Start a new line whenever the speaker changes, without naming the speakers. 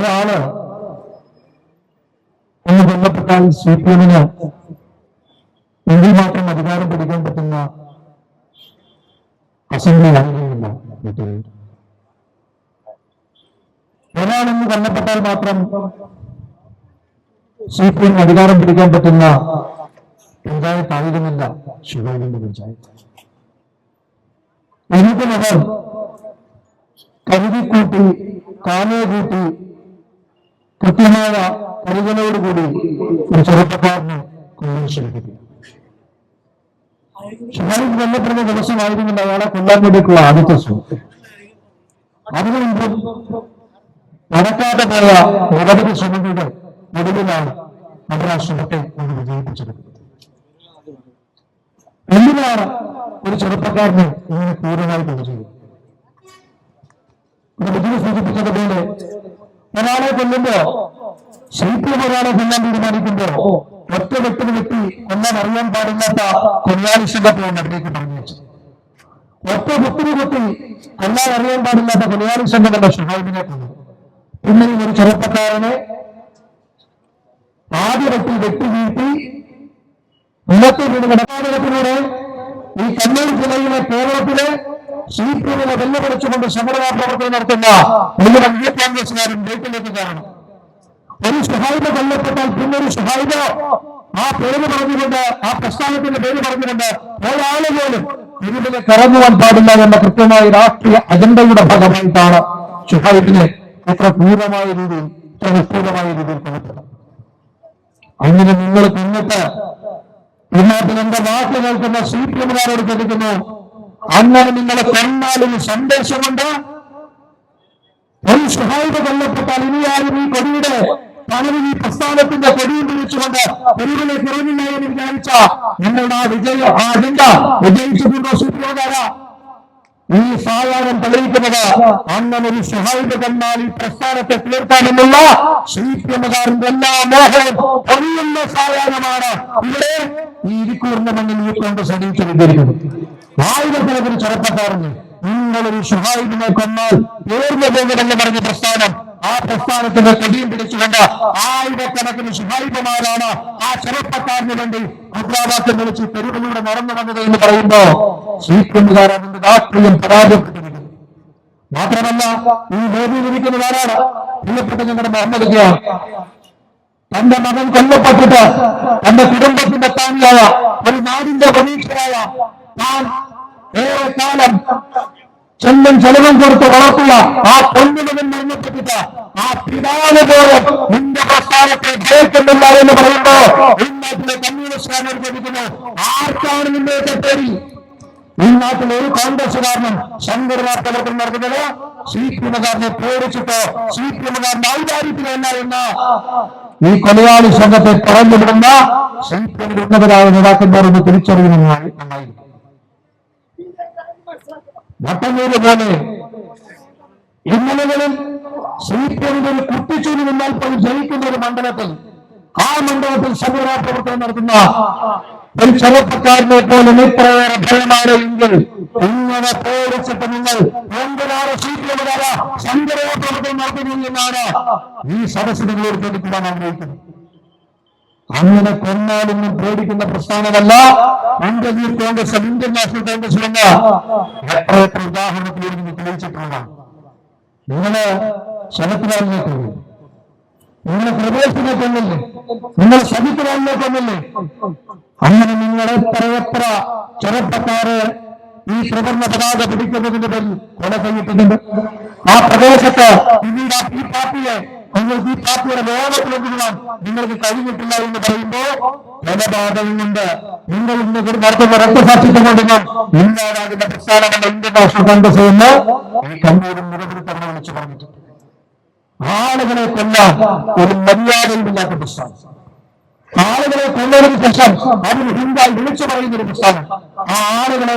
ഒരാൾ എന്ന് ബന്ധപ്പെട്ടാൽ C P എമ്മിന് എങ്കിൽ മാത്രം അധികാരം പിടിക്കാൻ പറ്റുന്ന അസംബ്ലി ആകുകയില്ല ഒരാളെന്ന് കൊല്ലപ്പെട്ടാൽ മാത്രം സി പി എം അധികാരം പിടിക്കാൻ പറ്റുന്ന പഞ്ചായത്ത് ആയിരുന്നില്ല ശിവാനന്ദ പഞ്ചായത്ത്. എനിക്കുമവർ കരുതിക്കൂട്ടി കാലേ കൂട്ടി കൃത്യമായ കരുതലോടുകൂടി ഒരു ചെറുപ്പക്കാരനെ കൊല്ലാൻ ശ്രമിക്കുന്നു കൊല്ലപ്പെടുന്ന ദിവസമായിരുന്നില്ല അയാളെ കൊല്ലാൻ വേണ്ടിയിട്ടുള്ള ആദ്യത്തെ ശ്രമം. അതിനുമുമ്പ് നടക്കാതെ പോയ നിരവധി ശ്രമങ്ങളുടെ ഒടുവിലാണ് അവർ ആ ശ്രമത്തെ ഒന്ന് വിജയിപ്പിച്ചെടുക്കുന്നത് എന്തിനാണ് ഒരു ചെറുപ്പക്കാരനെ ഇങ്ങനെ ക്രൂരമായി കൊല ചെയ്യുന്നത് വിജയ സൂചിപ്പിച്ചതുപോലെ ഒരാളെ കൊല്ലുമ്പോ ശൈത്യം ഒരാളെ കൊല്ലാൻ തീരുമാനിക്കുമ്പോ ഒറ്റ വെട്ടിന് വെട്ടി കൊല്ലാൻ അറിയാൻ പാടില്ലാത്ത കൊല്ലാലിശന്റെ നടുവേക്ക് പറഞ്ഞു വെച്ചു. ഒറ്റ വെട്ടിന് വെട്ടി കൊല്ലാൻ അറിയാൻ പാടില്ലാത്ത കൊലയാളി സംഘമല്ല ഷുഹൈബിനെ കൊന്നത് പിന്നെ ഒരു ചെറുപ്പക്കാരനെ ആദ്യ വെട്ടി വെട്ടി വീഴ്ത്തി ഇന്നത്തെ വീട് ഈ കണ്ണൂർ ജില്ലയിലെ കേരളത്തിലെ സി വെല്ലുവിളിച്ചുകൊണ്ട് സമരവാ പ്രവർത്തനം നടത്തുന്ന മുഴുവൻ യു കോൺഗ്രസുകാരും വീട്ടിലേക്ക് കാരണം ഒരു സുഹായിബ കൊല്ലപ്പെട്ടാൽ പിന്നെ ഒരു സുഹായിബ ആ പേര് പറഞ്ഞുകൊണ്ട് ആ പ്രസ്ഥാനത്തിന്റെ പേര് പറഞ്ഞുകൊണ്ട് ഒരാൾ പോലും ഇതിലെ കറങ്ങുവാൻ പാടില്ല എന്ന കൃത്യമായ രാഷ്ട്രീയ അജണ്ടയുടെ ഭാഗമായിട്ടാണ് ഷുഹൈബിനെ എത്ര ക്രൂരമായ രീതിയിൽ ഇത്ര നിഷ്ഠൂരമായ രീതിയിൽ കൊല്ലപ്പെട്ടത് അങ്ങനെ നിങ്ങൾ കൊന്നിട്ട് പിന്നാട്ടിൽ എന്റെ വാക്ക് കേൾക്കുന്ന സി പി എമ്മുകാരോട് ചോദിക്കുന്നു അങ്ങനെ നിങ്ങളെ കൊന്നാലും സന്ദേശമുണ്ട് ഒരു സുഹായിത കൊല്ലപ്പെട്ടാൽ ഇനിയാരും ഈ കൊടിയുടെ പലരും ഈ പ്രസ്ഥാനത്തിന്റെ കൊടിയും പിടിച്ചുകൊണ്ട് തെരുവിലേക്ക് ഇറങ്ങില്ല എന്ന് വിചാരിച്ച നിങ്ങളുടെ ആ വിജയ ആ അജണ്ട വിജയിച്ചിട്ടുണ്ടോ സി ഈ സായാഹ്നം തെളിയിക്കുന്നത് അങ്ങനെ ഒരു സഹായിത കണ്ടാൽ ഈ പ്രസ്ഥാനത്തെ തീർക്കാമെന്നുള്ള സി പി എല്ലാ മോഹവും കൊല്ലുന്ന സായാഹ്നമാണ്. ഇവിടെ ഈ ഇരിക്കൂറിന്റെ മണ്ണിൽ ഈ കോൺഗ്രസ് അണിയിച്ചു വിദ്യരിക്കുന്നത് കുറിച്ച് ചെറുപ്പക്കാരന് നിങ്ങളൊരു സുഹായിബിനെ കൊന്നാൽ തീർന്നു പോകുമെന്ന് പറഞ്ഞ പ്രസ്ഥാനം. ആ പ്രസ്ഥാനത്തിന്റെ കടിയും പിടിച്ചുകൊണ്ട് ആയിരക്കണക്കിന് സുഹായിബുമാരാണ് ആ ചെറുപ്പക്കാരന് വേണ്ടി മുദ്രാവാക്യം വിളിച്ച് തെരുവിലൂടെ നടന്നു വന്നത് എന്ന് പറയുമ്പോ സീക്കുന്നുകാർ അതിന്റെ രാഷ്ട്രീയം പരാജയപ്പെട്ടിരിക്കുന്നു മാത്രമല്ല ഈ വേദിയിൽ ഇരിക്കുന്നത് ആരാണ്? പ്രിയപ്പെട്ട ഞങ്ങളുടെ മുഹമ്മദ് തന്റെ മകൻ കൊല്ലപ്പെട്ടിട്ട് തന്റെ കുടുംബത്തിന്റെ താങ്ങിയായ ഒരു നാടിന്റെ പ്രതീക്ഷയായ താൻ ഏറെ കാലം ചെല്ലും ചെലവും കൊടുത്ത് വളർത്തുക ആ പൊന്നിനും മരണപ്പെട്ടിട്ട് ആ പിതാവ് പോലും നിന്റെ പ്രസ്ഥാനത്തെ ജയിക്കുന്നില്ല എന്ന് പറയുമ്പോ ഇന്നാട്ടിലെ നാട്ടിലെ കമ്മ്യൂണിസ്റ്റുകാരൻ ചോദിക്കുന്നു ആർക്കാണ് നിന്റെ പേര് ഈ നാട്ടിലെ ഒരു കോൺഗ്രസുകാരനും സംഘടനാ പ്രവർത്തനം നടത്തുന്നത് സി പി എമ്മുകാരനെ പേടിച്ചിട്ടോ സി പി എമ്മുകാരന്റെ ഔദാര്യത്തിലല്ല എന്ന്? ഈ കൊലയാളി സംഘത്തെ പറഞ്ഞുവിടുന്ന സി പി എമ്മിന്റെ ഉന്നതരായ നേതാക്കന്മാർ ഒന്ന് തിരിച്ചറിയുന്നതായി നന്നായിരിക്കും വട്ടമൂര് പോലെ. ഇന്നലകളിൽ സി പി കുട്ടിച്ചൂരി നിന്നാൽ പോലും ജയിക്കുന്ന ഒരു മണ്ഡലത്തിൽ ആ മണ്ഡലത്തിൽ സമൂഹ പ്രവർത്തനം നടത്തുന്ന ഒരു ചെറുപ്പക്കാരനെ പോലും ഇത്രയേറെ ഭയമാണ് എങ്കിൽ ഇങ്ങനെ പേടിച്ചിട്ട് നിങ്ങൾ എന്തിനാണ് സി പി എമ്മുകാര സംഘടന പ്രവർത്തനം നടത്തുന്നു എന്നാണ് ഈ സദസ്സിൽ നിങ്ങളോട് ചോദിക്കുവാൻ ആഗ്രഹിക്കുന്നത്. അങ്ങനെ കൊന്നാലൊന്നും പേടിക്കുന്ന പ്രസ്ഥാനമല്ല Youth Congress Indian National Congress എന്ന എത്ര എത്ര ഉദാഹരണത്തിലൂടെ നിങ്ങൾ തെളിയിച്ചിട്ടുള്ളതാണ് നിങ്ങൾ ശരത്ലാലിനെ കൊന്നു. നിങ്ങളെ പ്രദേശത്തിനെ കൊന്നില്ലേ? നിങ്ങൾ ശബിത്ലാലിനെ കൊന്നില്ലേ? അങ്ങനെ നിങ്ങളെ എത്ര എത്ര ചെറുപ്പക്കാരെ ഈ ത്രിവർണ പതാക പിടിക്കുന്നതിന്റെ പേരിൽ കൊല ചെയ്തിട്ടുണ്ട്. ആ പ്രദേശത്ത് പിന്നീട് ഈ പാർട്ടിയെ നിങ്ങൾക്ക് ഈ പാർട്ടിയുടെ ലോകത്തിലെത്തിക്കാൻ നിങ്ങൾക്ക് കഴിഞ്ഞിട്ടില്ല എന്ന് പറയുമ്പോ കൊലപാതകം കൊണ്ട് നിങ്ങൾ ഇന്ന് നടത്തുന്ന രക്തസാക്ഷിത്വം ഈ വിളിച്ചു ആളുകളെ കൊല്ലാൻ ഒരു മര്യാദയില്ലാത്ത പ്രസ്ഥാനം ആളുകളെ കൊന്നതിന് ശേഷം അതിന് ഹിന്ദായി വിളിച്ചു പറയുന്ന ഒരു പ്രസ്ഥാനം ആ ആളുകളെ